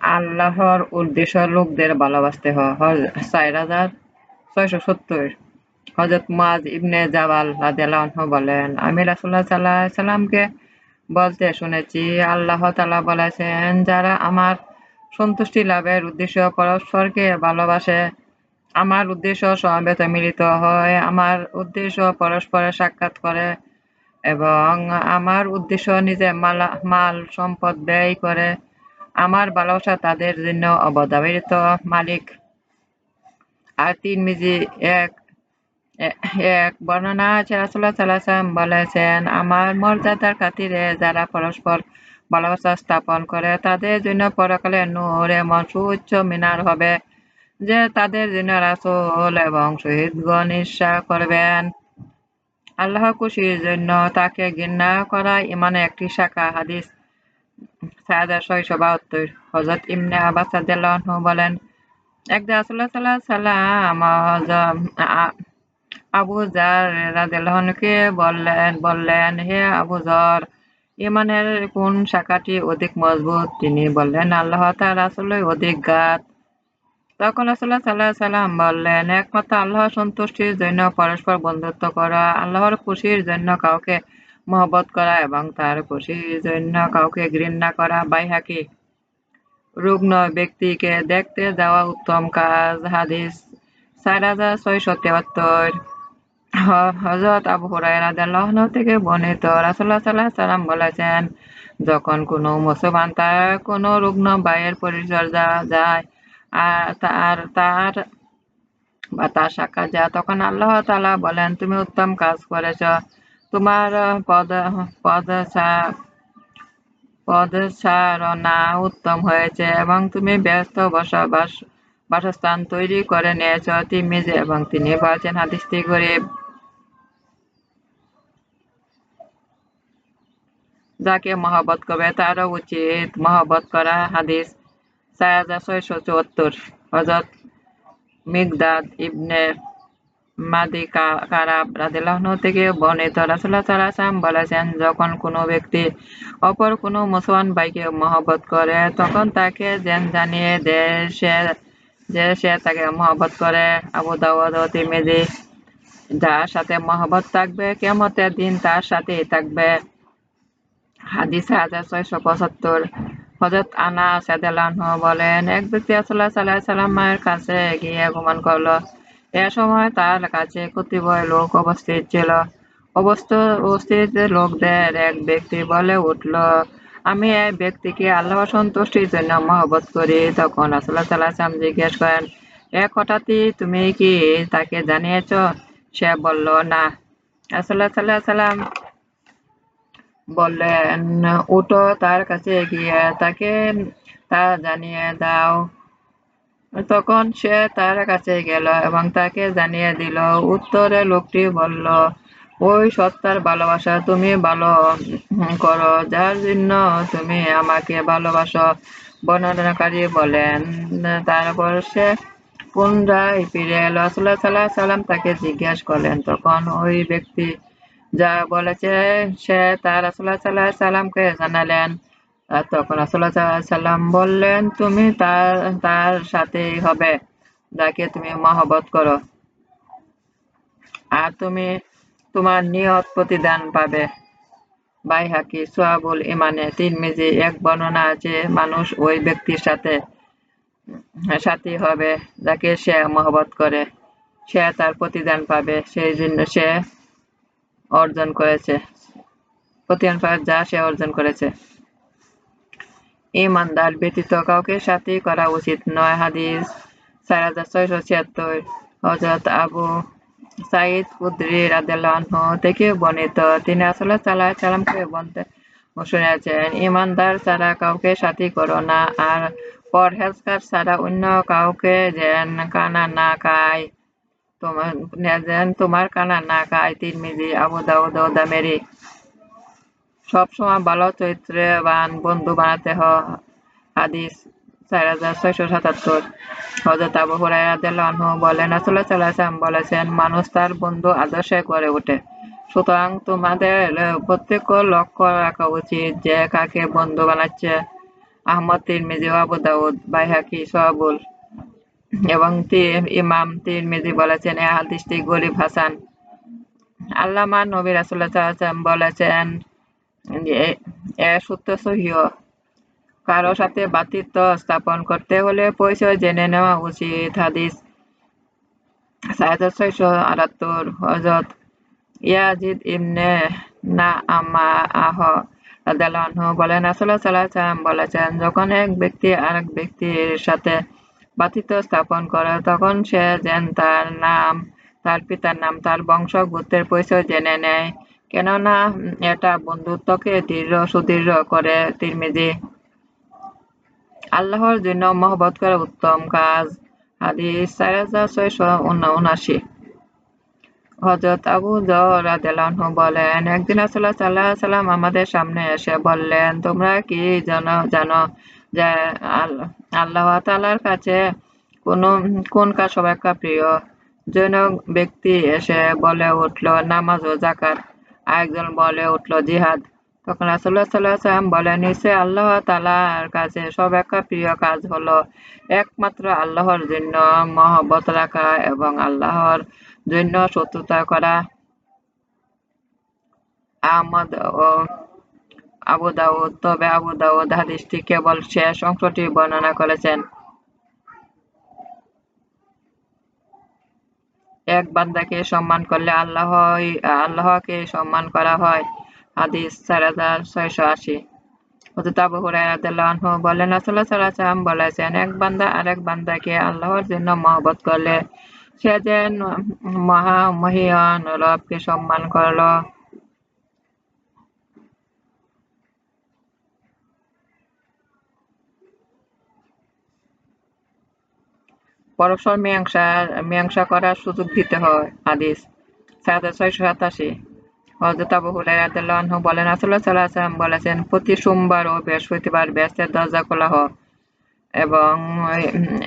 আল্লাহর উদ্দেশ্য লোকদের ভালোবাসতে বলেন, আমি বলতে শুনেছি, আল্লাহ তাআলা বলেছেন, যারা আমার সন্তুষ্টি লাভের উদ্দেশ্য পরস্পরকে ভালোবাসে, আমার উদ্দেশ্য সমবেত মিলিত হয়, আমার উদ্দেশ্য পরস্পরের সাক্ষাৎ করে এবং আমার উদ্দেশ্য নিজে মালা সম্পদ ব্যয় করে আমার ভালোবাসা তাদের জন্য অবধারিত মালিক। আর তিরমিজি এক এক বর্ণনা আছে আলাইহি ওয়াসাল্লাম বলেছেন, আমার মর্যাদার খাতিরে যারা পরস্পর ভালোবাসা স্থাপন করে, তাদের জন্য পরকালে নূর এমন সুউচ্চ মিনার হবে, যে তাদের জন্য রাসূল এবং শহীদগণ ঈর্ষা করবেন। আল্লাহ খুশির জন্য তাকে ঘৃণা করা ইমানের একটি শাখা। হাদিস ছয় হাজার বাহাত্তর। হজরত আব্বাস রাদিয়াল্লাহু বলেন, একদিন রাসূলুল্লাহ সাল্লাল্লাহু আলাইহি সাল্লাম আবু জার রাদিয়াল্লাহুকে বললেন বললেন, হে আবু জর ইমানের কোন শাখাটি অধিক মজবুত? তিনি বললেন, আল্লাহ তার রাসূলের অধিক গাত তখন সাল্লাল্লাহু আলাইহি সাল্লাম বললেন, একমাত্র আল্লাহর সন্তুষ্টির জন্য পরস্পর বন্ধুত্ব করা, আল্লাহর খুশির জন্য কাউকে মহব্বত করা এবং তার খুশির জন্য কাউকে ঘৃণা করা, বাইহাকি রুগ্ন ব্যক্তিকে দেখতে যাওয়া উত্তম কাজ, হাদিস চার হাজার ছয়শো তেহাত্তর। হজরত আবু হুরায়রা রাদিয়াল্লাহু থেকে বর্ণিত, রাসূলুল্লাহ সাল্লাল্লাহু আলাইহি সাল্লাম বলেছেন, যখন কোনো মুসলমান তার কোনো রুগ্ন ভাইয়ের পরিচর্যা যায় আর তার বা তার সাক্ষাৎ যা তখন আল্লাহ তালা বলেন, তুমি উত্তম কাজ করেছ। তোমার পদ পদ পদচারণা উত্তম হয়েছে এবং তুমি ব্যস্ত বসবাস বাসস্থান তৈরি করে নিয়েছ। তিরমিজি এবং তিনি বলছেন হাদিসটি গরিব যাকে মহব্বত করবে তারও উচিত মহব্বত করা হাদিস। হজরত মিগদাদ ইবনে মাদি কারাব থেকে বর্ণিত রাসুল্লাহ বলেছেন যখন কোনো ব্যক্তি অপর কোনো মুসলমান ভাইকে মহব্বত করে তখন তাকে জেন জানিয়ে সে যে সে তাকে মহব্বত করে আবু দাউদ ও যার সাথে মহব্বত থাকবে কেমতের দিন তার সাথেই থাকবে হাদিস হাজার ছয়শো পঁচাত্তর হজরত আনা সাদালাহ বলেন, এক ব্যক্তি আসল্লাহ সাল্লাহ সাল্লামের কাছে গিয়ে ঘুমান করল। এ সময় তার কাছে কতিপয় লোক উপস্থিত ছিল। উপস্থিত লোকদের এক ব্যক্তি বলে উঠল, আমি এই ব্যক্তিকে আল্লাহ সন্তুষ্টির জন্য মহব্বত করি। তখন আসল্লাহ সাল্লাম জিজ্ঞেস করেন, এক হঠাৎই তুমি কি তাকে জানিয়েছ? সে বলল, না। আসল্লাহ সাল্লাহ সাল্লাম বললেন, উঠো, তার কাছে গিয়ে তাকে, তা জানিয়ে দাও। তখন সে তার কাছে গেল এবং তাকে জানিয়ে দিল। উত্তরে লোকটি বলল, ওই সত্তার ভালোবাসা তুমি ভালো করো। যার জন্য তুমি আমাকে ভালোবাসো, বর্ণনাকারী বলেন। তারপর সে পুনরায় ফিরে এলো। সাল্লাহ সাল্লাম তাকে জিজ্ঞাসা করলেন, তখন ওই ব্যক্তি যা বলেছে সে তার রাসুল্লাহ সাল্লাহ সাল্লামকে জানালেন। তখন রাসুল্লাহ সাল্লাম বললেন, তুমি তার তার সাথেই হবে, যাকে তুমি মহব্বত করো। আর তুমি তোমার নিয়ত প্রতিদান পাবে। বাইহাকি সোয়াবুল ইমানে তিন মেজি এক বর্ণনা আছে, মানুষ ওই ব্যক্তির সাথে, সাথী হবে, যাকে সে মহব্বত করে। সে তার প্রতিদান পাবে, সেই জন্য সে অর্জন করেছে। প্রতিদান পাবে যা সে অর্জন করেছে। ইমানদার ব্যতীত কাউকে সাথী করা উচিত নয়, হাদিস চার হাজার ছয়শো ছিয়াত্তর। হজরত আবু সাইদ কুদ্রি রাদেলাহ থেকে বর্ণিত। তিনি আসলে সাল্লাহ সাল্লামকে বলতে শুনেছেন, ইমানদার ছাড়া কাউকে সাথী করো না, আর পরহেজগার ছাড়া অন্য কাউকে যেন কানা না খায়। তোমার যেন তোমার কানা না খায়, তিরমিজি, আবু দাউদ দামেরি। সবসময় ভালো চরিত্রবান, বন্ধু বানাতে হয় হাদিস চার হাজার সাতাত্তর। হজরত আবু বলেন সাল্লাল্লাহু বলেছেন, মানুষ তার বন্ধু আদর্শে গড়ে ওঠে। সুতরাং তোমাদের প্রত্যেক লক্ষ্য রাখা উচিত যে কাকে বন্ধু বানাচ্ছে। আহমদ, তিরমিজি আবু দাউদ, বাইহাকি সহাবুল এবং ইমাম, তিরমিজি বলেছেন, এ হাদিসটি গরিব হাসান। আল্লামা নবী রাসুল্লাহ বলেছেন এ সূত্র সহিহ। কারও সাথে বাতিত্ব স্থাপন করতে হলে পরিচয় জেনে নেওয়া উচিত। হাদিস বলেন সাল্লাল্লাহু বলেছেন, যখন এক ব্যক্তি আরেক ব্যক্তির সাথে বাতিত্ব স্থাপন করে। তখন সে যেন তার নাম, তার পিতার নাম, তার বংশ, গোত্রের পরিচয় জেনে নেয়। কেননা এটা বন্ধুত্বকে দৃঢ়, সুদৃঢ় করে তিরমিজি আল্লাহর জন্য মহব্বত করা উত্তম কাজ। হাদিস চার হাজার ছয়শো উনআশি হজরত আবু রাদিয়াল্লাহু বলেন, একদিন রাসূলুল্লাহ সাল্লাল্লাহু আলাইহি সাল্লাম আমাদের সামনে এসে বললেন, তোমরা কি জানো জানো যে আল্লাহ তাআলার কাছে কোন কোন কাজ সবাইকা প্রিয়? যেন ব্যক্তি এসে বলে উঠল, নামাজ ও জাকাত আরেকজন বলে উঠল, জিহাদ। তখন রাসুল্লাহ সাল্লাহ সাল্লাম বলেন নিশ্চয় আল্লাহ তালার কাছে সব একটা প্রিয় কাজ হলো একমাত্র আল্লাহর জন্য মহব্বত রাখা এবং আল্লাহর জন্য শত্রুতা করা। আহমদ ও আবু দাউদ, তবে আবু দাউদ হাদিসটি কেবল শেষ অংশটি বর্ণনা করেছেন। এক বান্দাকে সম্মান করলে আল্লাহ আল্লাহকে সম্মান করা হয়। হাদিস চার হাজার ছয়শো আশি। বলেন, রাসূলুল্লাহ বলেছেন, এক বান্দা আরেক বান্দাকে আল্লাহর জন্য মহব্বত করলে সে যেন মহা রবকে সম্মান করল। পরস্পর মীমাংসা মীমাংসা করার সুযোগ দিতে হয়, হাদিস।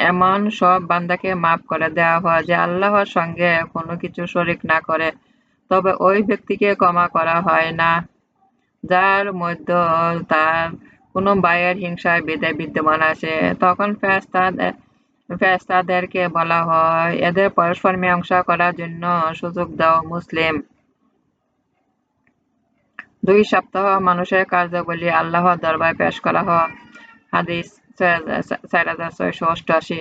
এমন সব বান্দাকে মাফ করে দেওয়া হয় যে আল্লাহর সঙ্গে কোনো কিছু না করে। তবে ওই ব্যক্তিকে ক্ষমা করা হয় না। যার মধ্যে তার কোনো বায়ের হিংসায় বিদায় বিদ্যমান আছে, তখন ফেরেশতাদের ফেরেশতাদেরকে বলা হয়। এদের পরস্পর মীমাংসা করার জন্য সুযোগ দাও, মুসলিম। দুই সপ্তাহ মানুষের কার্যাবলী আল্লাহর দরবারে পেশ করা হয়। হাদিস হাজার ছয়শো অষ্টআশি।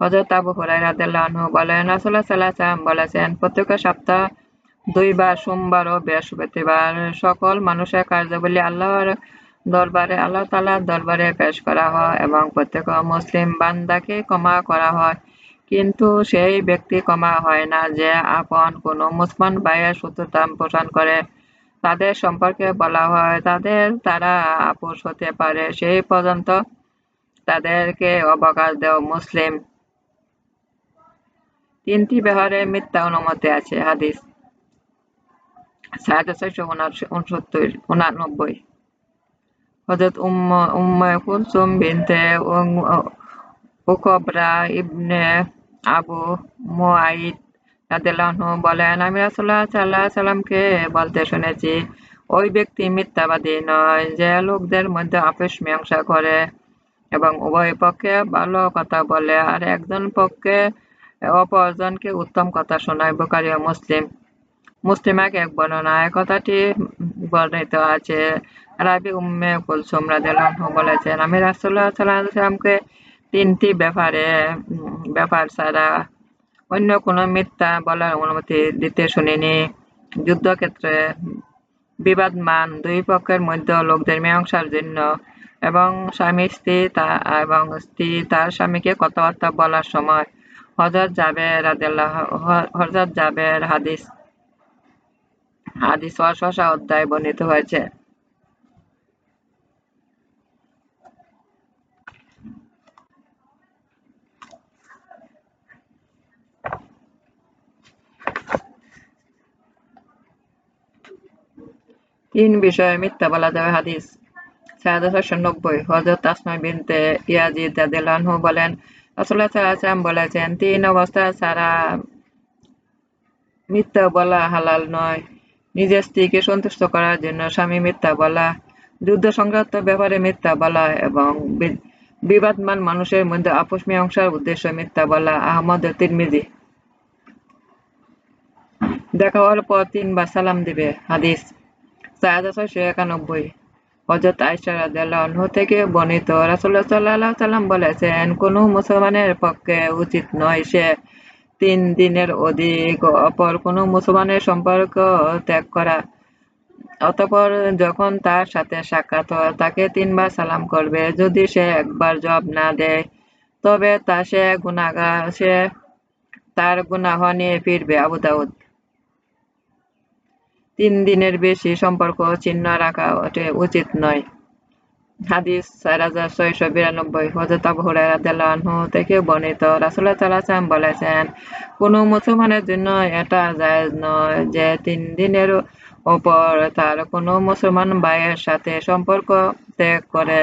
হজরত আবু বলেন সাল্লাল্লাহু বলেছেন, প্রত্যেক সপ্তাহ দুইবার, সোমবার ও বৃহস্পতিবার সকল মানুষের কার্যাবলী আল্লাহর দরবারে আল্লাহ তালার দরবারে পেশ করা হয় এবং প্রত্যেক মুসলিম বান্দাকে ক্ষমা করা হয়। কিন্তু সেই ব্যক্তি ক্ষমা হয় না যে আপন কোনো মুসলমান ভাইয়ের শত্রুতা পোষণ করে। তাদের সম্পর্কে বলা হয়, তাদের তারা আপোষ হতে পারে। সেই পর্যন্ত তাদেরকে অবকাশ দেও মুসলিম। তিনটি ব্যাপারে মিথ্যা অনুমতি আছে। হাদিস সাড়ে ছয়শো উনসত্তর, উনানব্বই। হজরত উম্মে কুলসুম বিনতে উকবরা ইবনে আবু মুআইদ রাদিয়াল্লাহু বলেন, আমি রাসূলুল্লাহ সাল্লাল্লাহু সাল্লামকে বলতে শুনেছি, ওই ব্যক্তি মিথ্যাবাদী নয়, যে লোকদের মধ্যে আপোষ মীমাংসা করে এবং উভয় পক্ষে ভালো কথা বলে আর একজন পক্ষে অপরজনকে উত্তম কথা শোনায়। বোকারি মুসলিম। মুসলিম এক বর্ণনা কথাটি বর্ণিত আছে রাবি উম্মে কুলসুম রাদিয়াল্লাহু বলেছেন, আমি আলাইহি সাল্লামকে তিনটি ব্যাপারে ব্যাপার ছাড়া অন্য কোনো মিথ্যা বলার অনুমতি দিতে শুনিনি। যুদ্ধক্ষেত্রে বিবাদমান দুই পক্ষের মধ্যে লোকদের মীমাংসার জন্য এবং স্বামী স্ত্রী তা, এবং স্ত্রী তার স্বামীকে কথাবার্তা বলার সময় হজরত জাবের হজরত জাবের হাদিস হাদিস অধ্যায় বর্ণিত হয়েছে। তিন বিষয়ে মিথ্যা বলা যাবে হাদিস নব্বই। হজরত বলেন বলেছেন অবস্থা মিথ্যা বলা নয়। নিজের স্ত্রীকে সন্তুষ্ট করার জন্য স্বামী মিথ্যা বলা যুদ্ধ সংক্রান্ত ব্যাপারে মিথ্যা বলা এবং বিবাদমান মানুষের মধ্যে আপোষ মীমাংসার উদ্দেশ্যে মিথ্যা বলা। আহমদ তিরমিজি দেখা হওয়ার পর তিনবার সালাম দিবে। হাদিস একানব্বই। হজরত থেকে বর্ণিত রাসূলুল্লাহ সাল্লাল্লাহু আলাইহি সাল্লাম বলেছেন, কোন মুসলমানের পক্ষে উচিত নয় সে তিন দিনের অধিক, অপর কোন মুসলমানের সম্পর্ক ত্যাগ করা। অতঃপর যখন তার সাথে সাক্ষাৎ হয়, তাকে তিনবার সালাম করবে। যদি সে একবার জবাব না দেয়, তবে তা সে গুনাহগার, সে তার গুনাহ নিয়ে ফিরবে আবু দাউদ। তিন দিনের বেশি সম্পর্ক চিহ্ন রাখা উচিত নয়। হাদিস চার হাজার ছয়শো বিরানব্বই হজরত আবু হুরায়রা রাদিয়াল্লাহু থেকে বর্ণিত রাসূলুল্লাহ সাল্লাল্লাহু বলেছেন, কোন মুসলমানের জন্য এটা জায়েজ নয় যে তিন দিনের ওপর তার কোন মুসলমান ভাইয়ের সাথে সম্পর্ক ত্যাগ করে।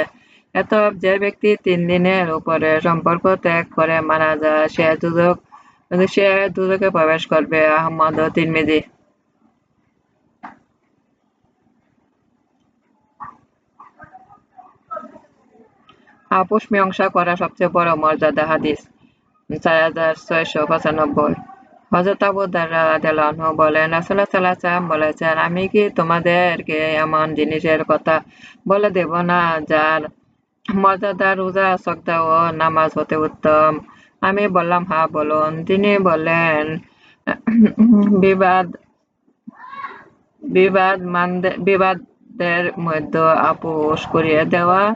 এতএব যে ব্যক্তি তিন দিনের উপরে সম্পর্ক ত্যাগ করে মারা যায়, সে দুদক সে দুদকে প্রবেশ করবে। আহমদ ও তিরমিজি আপোষ মীমাংসা করা সবচেয়ে বড় মর্যাদা হাদিস চার হাজার ছয়শো পঁচানব্বই হজরত আবু আনহু বলেন, রাসূলুল্লাহ সাল্লাল্লাহু আলাইহি ওয়াসাল্লাম বলেছেন, আমি কি তোমাদেরকে এমন জিনিসের কথা বলে দেব না যার মর্যাদা, রোজা সজদা ও নামাজ হতে উত্তম? আমি বললাম, হা, বলুন। তিনি বললেন বিবাদ বিবাদ মানদে- বিবাদের মধ্যে আপোষ করিয়ে দেওয়া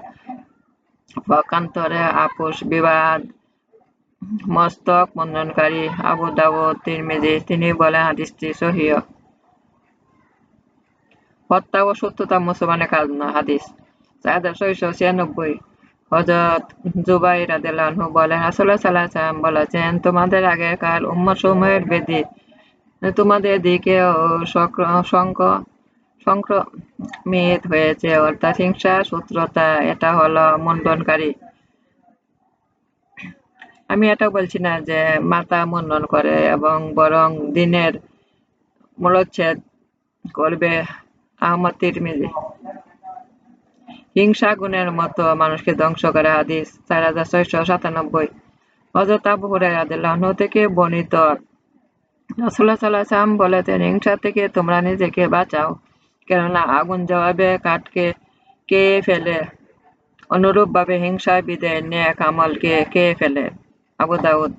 পক্ষান্তরে বিবাদ, মস্তক আবু তিরমিজি তিনি হাদিসটি হত্যা ও সত্যতা মুসলমানের কাজ নয়, হাদিস। চার ছয়শো ছিয়ানব্বই। হজরত জুবাই রাদিয়াল্লাহু আনহু বলেন আলাইহি বলেছেন, তোমাদের আগেকার উম্মত সময়ের বেদি, তোমাদের সংক্র- সংক- সংক্রমিত হয়েছে, অর্থাৎ হিংসা, শত্রুতা, এটা হলো মন্ডনকারী। আমি এটা বলছি না যে মাতা মুন্ডন করে এবং বরং দিনের মূলচ্ছেদ করবে আহমদ তিরমিজি। হিংসা গুণের মতো মানুষকে ধ্বংস করে হাদিস চার হাজার ছয়শো সাতানব্বই। হজরত আবু হুরায়রা রাদিয়াল্লাহু থেকে বর্ণিত। রাসূলুল্লাহ সাল্লাল্লাহু আলাইহি বলেছেন, হিংসা থেকে তোমরা নিজেকে বাঁচাও। কেননা আগুন জবাবে কাঠকে কে ফেলে? অনুরূপভাবে হিংসা বিদে নেক আমলকে কে ফেলে? আবু দাউদ।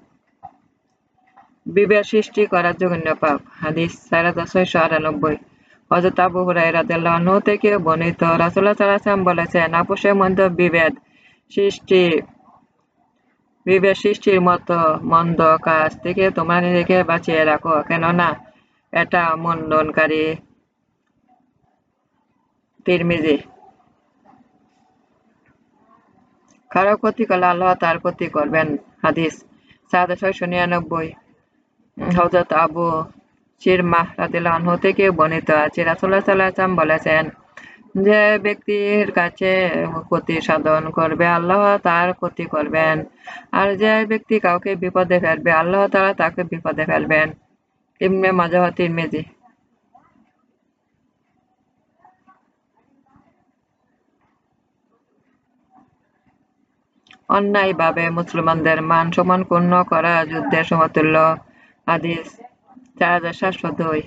বিবেক সৃষ্টি করার জঘন্য পাপ। হাদিস চার হাজার ছয়শো আটানব্বই। হজরত আবু রাদিয়াল্লাহু থেকে বর্ণিত আলাইহি ওয়াসাল্লাম বলেছেন আপোষের মধ্যে বিভেদ সৃষ্টি, বিভেদ সৃষ্টির মতো মন্দ কাজ থেকে তোমরা নিজেকে বাঁচিয়ে রাখো। কেননা এটা মন্ডনকারী তিরমিজি কারও ক্ষতি করলে আল্লাহ তার ক্ষতি করবেন হাদিস হাজার ছয়শো নিরানব্বই হজরত আবু শিরমাহ রাদিয়াল্লাহু আনহু থেকে বর্ণিত আছে আলাইহি ওয়াসাল্লাম বলেছেন যে ব্যক্তির কাছে ক্ষতি সাধন করবে আল্লাহ তার ক্ষতি করবেন আর যে ব্যক্তি কাউকে বিপদে ফেলবে আল্লাহ তাআলা তাকে বিপদে ফেলবেন ইবনে মাজাহ তিরমিজি অন্যায়ভাবে মুসলমানদের মান সম্মান ক্ষুণ্ণ করা যুদ্ধের সমতুল্য। হাদিস চার হাজার সাতশো দুই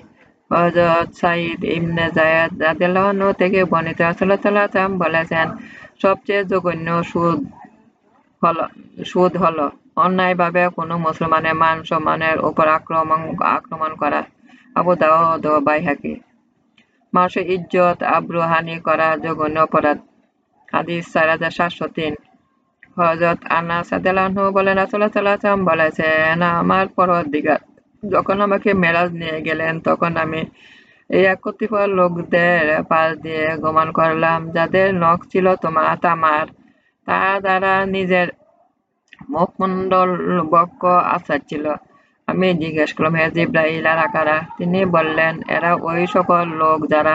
হযরত সাঈদ ইবনে যায়েদ রাদিয়াল্লাহু থেকে বর্ণিত রাসূলুল্লাহ সাল্লাল্লাহু বলেছেন, সবচেয়ে জঘন্য সুদ হলো সুদ হলো অন্যায়ভাবে কোনো মুসলমানের মান সম্মানের উপর আক্রমণ আক্রমণ করা। আবু ও বাইহাকি। মানুষের ইজ্জত আব্রু হানি করা জঘন্য অপরাধ। হাদিস চার হাজার সাতশো তিন। হযরত আনাস রাদিয়াল্লাহু বলেন আলাইহি ওয়াসাল্লাম বলেছেন, আমার পরওয়ারদিগার যখন আমাকে মেরাজ নিয়ে গেলেন, তখন আমি এই এক লোকদের পাশ দিয়ে গমন করলাম, যাদের নখ ছিল তোমার তামার তার দ্বারা নিজের মুখমণ্ডল বক্ষ আচ্ছাদিত আমি জিজ্ঞেস করলাম, হে জিব্রাইল এরা কারা তিনি বললেন, এরা ওই সকল লোক যারা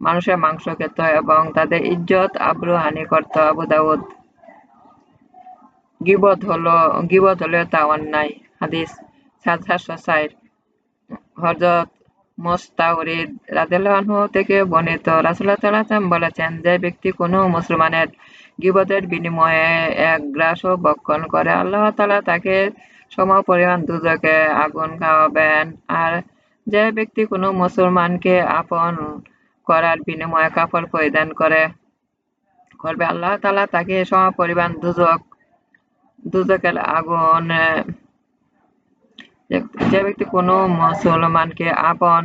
মানুষের মাংস খেত এবং তাদের ইজ্জত আব্রু হানি করত আবু দাউদ। গীবত হলো, গীবত হলে তা অন্যায় হাদিস সাত সাতশো ষাট। হযরত মুস্তাউরিদ রাদিয়াল্লাহু থেকে বর্ণিত আলাইহি ওয়াসাল্লাম বলেছেন যে ব্যক্তি কোনো মুসলমানের গীবতের বিনিময়ে এক গ্রাসও ভক্ষণ করে, আল্লাহ তালা তাকে সমপরিমাণ দুজকে আগুন খাওয়াবেন। আর যে ব্যক্তি কোনো মুসলমানকে আপন করার বিনিময়ে কাপড় পরিধান করে, করবে, আল্লাহ তালা তাকে সমপরিমাণ দুজক দুজকের আগুন যে ব্যক্তি কোনো মুসলমানকে আপন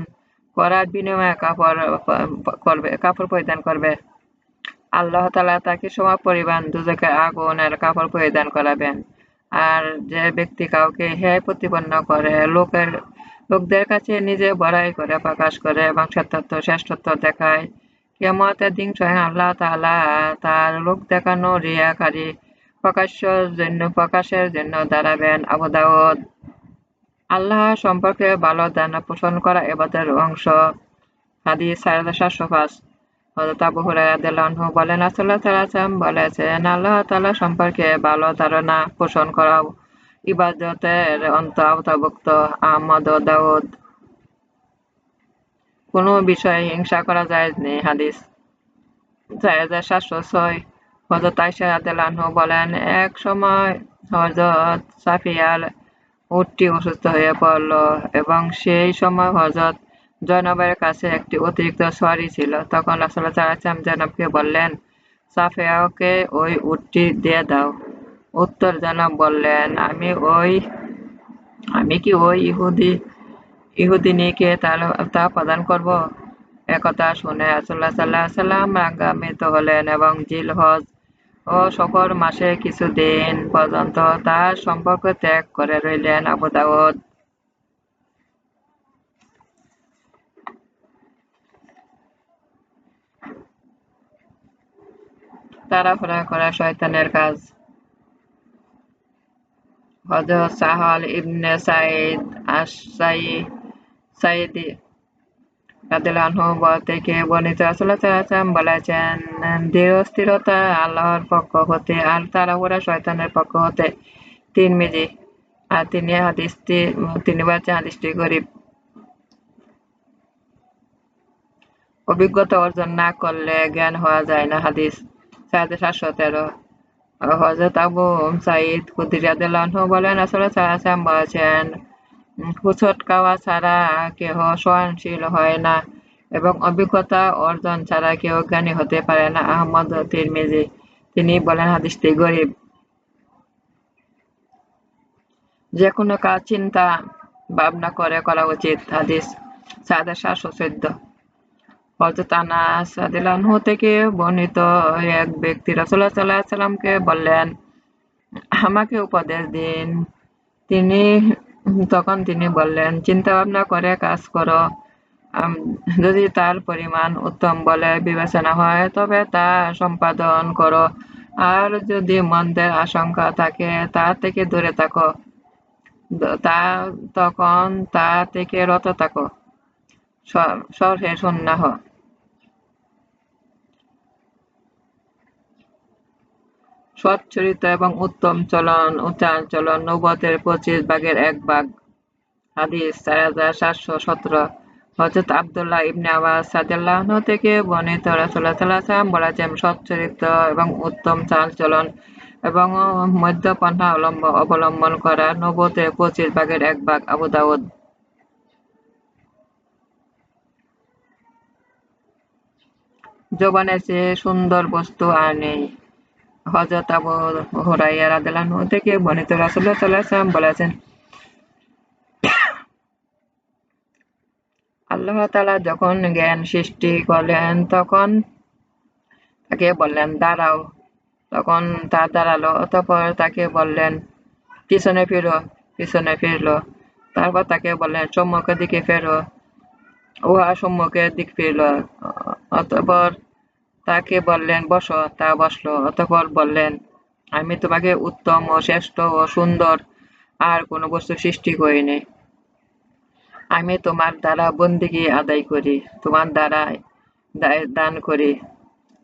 করার বিনিময়ে কাপড় করবে, কাপড় পরিধান করবে, আল্লাহ তাআলা তাকে সমা পরিমাণ দুজকের আগুনের কাপড় পরিধান করাবেন। আর যে ব্যক্তি কাউকে হেয় প্রতিপন্ন করে, লোকের, লোকদের কাছে নিজে বড়াই করে, প্রকাশ করে এবং শ্রেষ্ঠত্ব শ্রেষ্ঠত্ব দেখায় কেমতের দিন স্বয়ং আল্লাহ তাআলা তার লোক দেখানো রিয়াকারী প্রকাশ্যের জন্য প্রকাশের জন্য দাঁড়াবেন আবু দাউদ। আল্লাহ সম্পর্কে ভালো ধারণা পোষণ করা এবাদের অংশ। হাদিস হাজার সাতশো বলেন সাল্লাল্লাহু বলেছেন, আল্লাহ তাআলা সম্পর্কে ভালো ধারণা পোষণ করা ইবাদতের অন্তর্ভুক্ত আহমদ ও দাউদ। কোনো বিষয়ে হিংসা করা যায় নেই, হাদিস। চার হাজার সাতশো ছয়। হজরত আয়সা রাদিয়াল্লাহু বলেন এক সময় হজরত সাফিয়ার উটটি অসুস্থ হয়ে পড়ল এবং সেই সময় হজরত জয়নবের কাছে একটি অতিরিক্ত সোয়ারি ছিল তখন রাসূলুল্লাহ সাল্লাল্লাহু আলাইহি জয়নবকে বললেন সাফিয়াকে ওই উটটি দিয়ে দাও উত্তর জয়নব বললেন আমি ওই আমি কি ওই ইহুদি ইহুদিনীকে তা প্রদান করব একথা শুনে রাসূলুল্লাহ সাল্লাল্লাহু আলাইহি ওয়াসাল্লাম রাগান্বিত হলেন এবং জিলহজ ও সফর মাসে কিছুদিন পর্যন্ত তার সম্পর্ক ত্যাগ করে রইলেন আবু দাউদ। তাড়াহুড়া করা শয়তানের কাজ। হযরত সাহাল ইবনে সাইদ আশ-শাই সাইদি ব- থেকে বর্ণিত রাসূলুল্লাহ সাল্লাল্লাহু বলেছেন স্থিরতা আল্লাহর পক্ষ হতে আর তাড়াহুড়া শয়তানের পক্ষ হতে। তিরমিজি, আর তিনি হাদিসটি, তিনি বলেছেন হাদিসটি গরিব। অভিজ্ঞতা অর্জন না করলে জ্ঞান হওয়া যায় না, হাদিস। হাজার সাতশো তেরো, হযরত আবু রাদিয়াল্লাহু আনহু বলেন, রাসূলুল্লাহ সাল্লাল্লাহু বলেছেন খাওয়া ছাড়া কেহ সহনশীল হয় না এবং অভিজ্ঞতা অর্জন ছাড়া কেউ জ্ঞানী হতে পারে না। আহমদ তিরমিজি তিনি বলেন, হাদিসটি গরিব। যে কোনো কাজ চিন্তা ভাবনা করে করা উচিত। হাদিস হাজার সাতশো হযরত আনাস থেকে বর্ণিত এক ব্যক্তি রাসূলুল্লাহ সাল্লাল্লাহু আলাইহি সাল্লামকে বললেন, আমাকে উপদেশ দিন। তিনি তখন তিনি বললেন চিন্তা ভাবনা করে কাজ করো। যদি তার পরিমাণ উত্তম বলে বিবেচনা হয়, তবে তা সম্পাদন করো। আর যদি মন্দের আশঙ্কা থাকে, তা থেকে দূরে থাকো। তা, তখন তা থেকে রত থাকো। সরহে সন্ন্যাহ। সৎ চরিত্র এবং উত্তম চলন উচার চলন, নবতের পঁচিশ ভাগের এক ভাগ। হাদিস চার হাজার সাতশো সতেরো। হজরত আব্দুল্লাহ ইবনে আব্বাস রাদিয়াল্লাহু থেকে বর্ণিত আলাইহি ওয়াসাল্লাম বলেছেন সৎ এবং উত্তম চাল চলন এবং মধ্যপন্থা অবলম্ব, অবলম্বন করা নবতের পঁচিশ ভাগের এক ভাগ আবু দাউদ। জবানের চেয়ে সুন্দর বস্তু আর নেই। হযরত আবু হুরায়রা রাদিয়াল্লাহু থেকে বর্ণিত রাসূলুল্লাহ সাল্লাল্লাহু আলাইহি ওয়াসাল্লাম বলেছেন, আল্লাহ তাআলা যখন জ্ঞান সৃষ্টি করলেন, তখন তাকে বললেন, দাঁড়াও। তখন তা দাঁড়াল, অতঃপর তাকে বললেন, পিছনে ফিরো, পিছনে ফিরলো। তারপর তাকে বললেন, সম্মুখের দিকে ফেরো। উহা সম্মুখের দিক ফিরলো। অতঃপর তাকে বললেন, বস, তা বসল। অতঃপর বললেন, আমি তোমাকে উত্তম ও শ্রেষ্ঠ ও সুন্দর আর কোনো বস্তু সৃষ্টি করিনি আমি তোমার দ্বারা বন্দিগি আদায় করি, তোমার দ্বারা দান করি,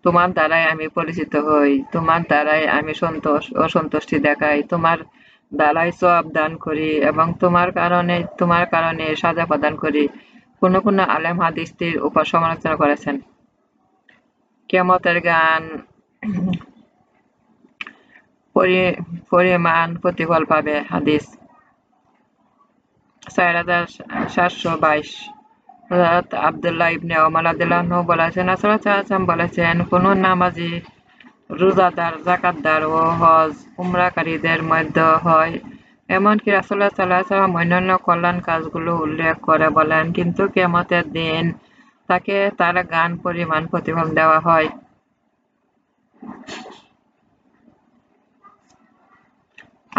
তোমার দ্বারাই আমি পরিচিত হই, তোমার দ্বারাই আমি সন্তোষ ও সন্তুষ্টি দেখাই, তোমার দ্বারাই সব দান করি এবং তোমার কারণে তোমার কারণে সাজা প্রদান করি। কোন কোনো আলেম হাদিসটির উপর সমালোচনা করেছেন। কেয়ামতের গান বলেছেন কোন নামাজি রোজাদার জাকাতদার ও হজ উমরাকারীদের মধ্যে হয়। এমনকি রাসূলুল্লাহ সাল্লাল্লাহু আলাইহি সাল্লাম অন্যান্য কল্যাণ কাজগুলো উল্লেখ করে বলেন, কিন্তু কিয়ামতের দিন তাকে তার গান পরিমাণ প্রতিফল দেওয়া হয়।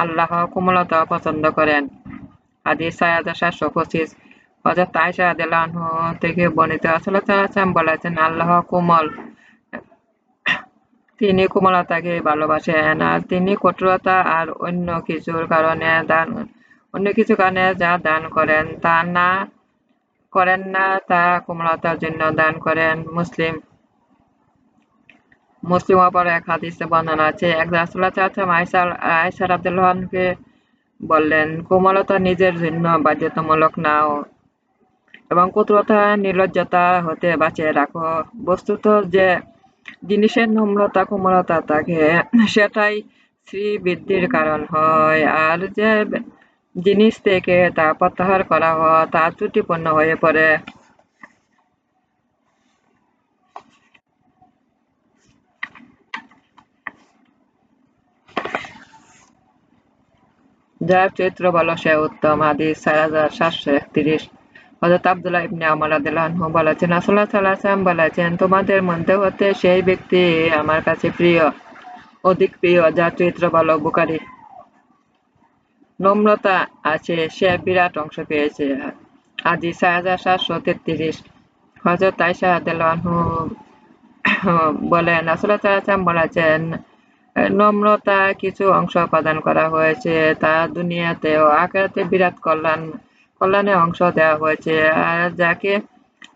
আল্লাহ কোমলতা পছন্দ করেন। ছয় হাজার সাতশো পঁচিশ। হযরত আয়েশা রাদিয়াল্লাহু থেকে বর্ণিত সাল্লাল্লাহু বলেছেন, আল্লাহ কোমল। তিনি কোমলতাকে ভালোবাসেন আর তিনি কঠোরতা আর অন্য কিছুর কারণে দান, অন্য কিছু কারণে যা দান করেন তা না করেন না, তা কোমলতার জন্য দান করেন। মুসলিম মুসলিম অপর এক হাদিসে বর্ণনা আছে, এক রাসূলুল্লাহ সাল্লাল্লাহু আলাইহি আয়েশা রাদিয়াল্লাহু বললেন, কোমলতা নিজের জন্য বাধ্যতামূলক নাও এবং কঠোরতা, নির্লজ্জতা হতে বাঁচিয়ে রাখো। বস্তুত যে জিনিসের নম্রতা, কোমলতা থাকে সেটাই শ্রী বৃদ্ধির কারণ হয়। আর যে জিনিস থেকে তা প্রত্যাহার করা হয় তা ত্রুটিপূর্ণ হয়ে পড়ে। যার চরিত্র ভালো সে উত্তম হাদিস চার হাজার সাতশো একত্রিশ হযরত আব্দুল্লাহ ইবনে ওমর রাদিয়াল্লাহু বলেছেন, রাসূলুল্লাহ সাল্লাল্লাহু আলাইহি বলেছেন, তোমাদের মধ্যে হতে সেই ব্যক্তি আমার কাছে প্রিয়, অধিক প্রিয়, যার চরিত্র ভালো বুখারী। নম্রতা আছে, সে বিরাট অংশ পেয়েছে। হাদিস ছয় হাজার সাতশো তেত্রিশ। হযরত আয়েশা রাদিয়াল্লাহু বলেন সাল্লাল্লাহু বলেছেন, নম্রতা কিছু অংশ প্রদান করা হয়েছে। তা দুনিয়াতে ও আখিরাতে বিরাট কল্যাণ কল্যাণে অংশ দেওয়া হয়েছে। আর যাকে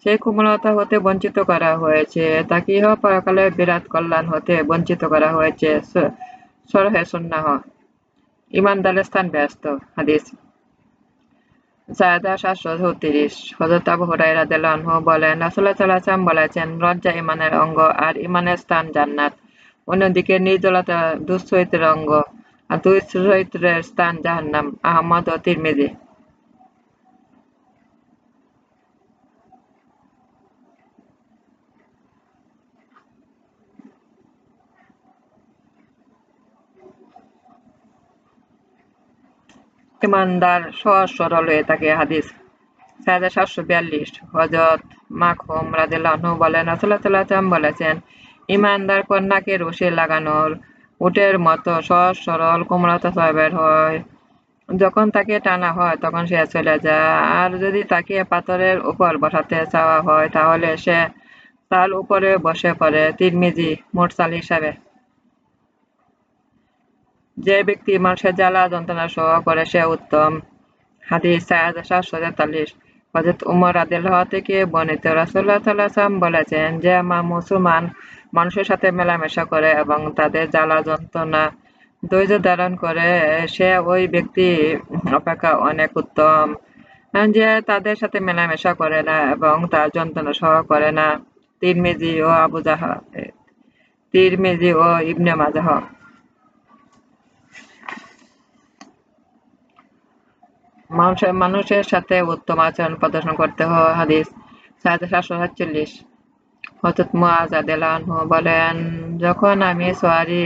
সেই কোমলতা হতে বঞ্চিত করা হয়েছে তাকে ইহ পরকালে বিরাট কল্যাণ হতে বঞ্চিত করা হয়েছে। সরহে সুন্নাহ। ইমানদারের স্থান ব্যস্ত হাদিস সায়দা সাতশো চৌত্রিশ হজরত আবু হরাইরা দেলানহ বলেন রাসুল্লাহ সাল্লাহাম বলেছেন রজ্জা ইমানের অঙ্গ আর ইমানের স্থান জান্নাত অন্যদিকে নির্জলতা দুশ্চরিত্রের অঙ্গ আর দুশ্চরিত্রের স্থান জাহান্নাম আহমদ ও তিরমিজি ইমানদার সহজ সরল হয়ে থাকে হাদিস। হাজার সাতশো বিয়াল্লিশ হজরত মাখুম রাদিয়াল্লাহু বলেন, রাসূলুল্লাহ বলেছেন, ইমানদার কন্যাকে রশি লাগানোর উটের মতো সহজ সরল কোমলতা বের হয়। যখন তাকে টানা হয়, তখন সে চলে যায়। আর যদি তাকে পাথরের উপর বসাতে চাওয়া হয়, তাহলে সে তার উপরে বসে পড়ে। তিরমিজি মোরসাল হিসাবে। যে ব্যক্তি মানুষের জ্বালা যন্ত্রণা সহ করে, সে উত্তম। হাদিস হাজার সাতশো হজরত উমর রাদিয়াল্লাহু থেকে রাসূলুল্লাহ সাল্লাল্লাহু বলেছেন যে আমার মুসলমান মানুষের সাথে মেলামেশা করে এবং তাদের জ্বালা যন্ত্রণা ধৈর্য ধারণ করে, সে ওই ব্যক্তি অপেক্ষা অনেক উত্তম। যে তাদের সাথে মেলামেশা করে না এবং তার যন্ত্রণা সহ করে না। তিরমিজি ও আবু জাহা, তিরমিজি ও ইবনে মাজাহ। মানুষের মানুষের সাথে উত্তম আচরণ প্রদর্শন করতে হাদিস সাড়ে সাতশো সাতচল্লিশ। হজরত মুআজ রাদিয়াল্লাহু বলেন, যখন আমি সোয়ারি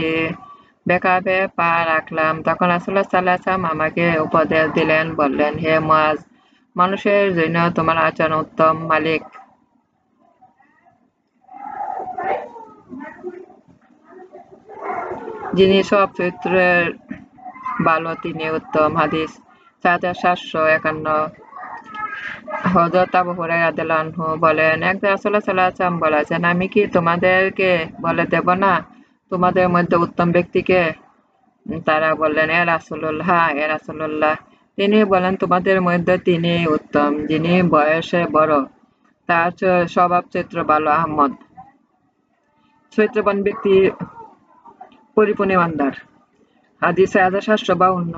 বেকাবে পা রাখলাম, তখন আলাইহি ওয়াসাল্লাম আমাকে উপদেশ দিলেন, বললেন, হে মুআজ, মানুষের জন্য তোমার আচরণ উত্তম, মালিক। যিনি সব চরিত্রের ভালো তিনি উত্তম, হাদিস। একান্ন হযরত আবু বলেন রাসূলুল্লাহ সাল্লাল্লাহু বলেছেন, আমি কি তোমাদেরকে বলে দেব না? তোমাদের মধ্যে উত্তম ব্যক্তিকে? তারা বললেন, এ রাসূলুল্লাহ এ রাসূলুল্লাহ। তিনি বলেন, তোমাদের মধ্যে তিনি উত্তম, যিনি বয়সে বড়। তার স্বভাব চরিত্র ভালো আহমদ। চরিত্রবান ব্যক্তি পরিপূর্ণ ইমানদার। হাদিস হাজার সাতশো বাউন্ন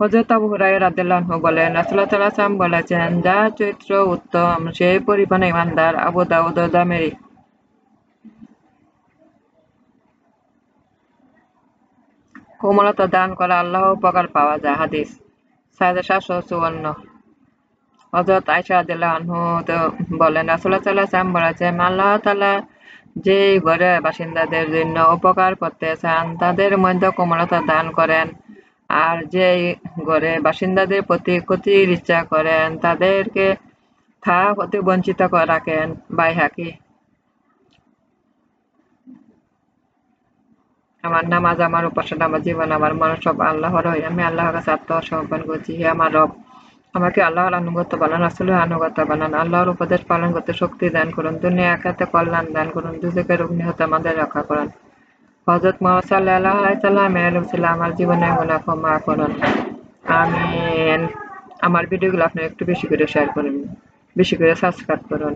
হযরত আবু রাদিয়াল্লাহু আনহু বলেন, আলাইহি ওয়াসাল্লাম বলেছেন, যার চরিত্র উত্তম সেই পরিপূর্ণ ঈমানদার। আবু দাউদ দামেরি কোমলতা দান করা আল্লাহর উপকার পাওয়া যায়। হাদিস ছয় সাতশো চুয়ান্ন আয়েশা রাদিয়াল্লাহু আনহু বলেন, রাসূলুল্লাহ সাল্লাল্লাহু আলাইহি ওয়াসাল্লাম বলেছেন, আল্লাহ তাআলা যেই ঘরের বাসিন্দাদের জন্য উপকার করতে চান তাদের মধ্যে কোমলতা দান করেন আর যেই ঘরের বাসিন্দাদের প্রতি ক্ষতির ইচ্ছা করেন, তাদেরকে তা হতে বঞ্চিত রাখেন। বাইহাকী আমার নামাজ, আমার উপাসনা, আমার জীবন, আমার মরণ সব আল্লাহরই আমি আল্লাহর কাছে আত্মসমর্পণ করছি। হে আমার রব, আমাকে আল্লাহর আনুগত্য বানান রাসূলের আনুগত্য বানান আল্লাহর উপদেশ পালন করতে শক্তি দান করুন। দুনিয়া আখিরাতে কল্যাণ দান করুন। দুজকের অগ্নি হতে আমাদের রক্ষা করুন। হযরত মুহাম্মদ সাল্লামের উসিলা আমার জীবনের গুনাহ ক্ষমা করুন। আমি আমার ভিডিওগুলো আপনি একটু বেশি করে শেয়ার করুন। বেশি করে সাবস্ক্রাইব করুন।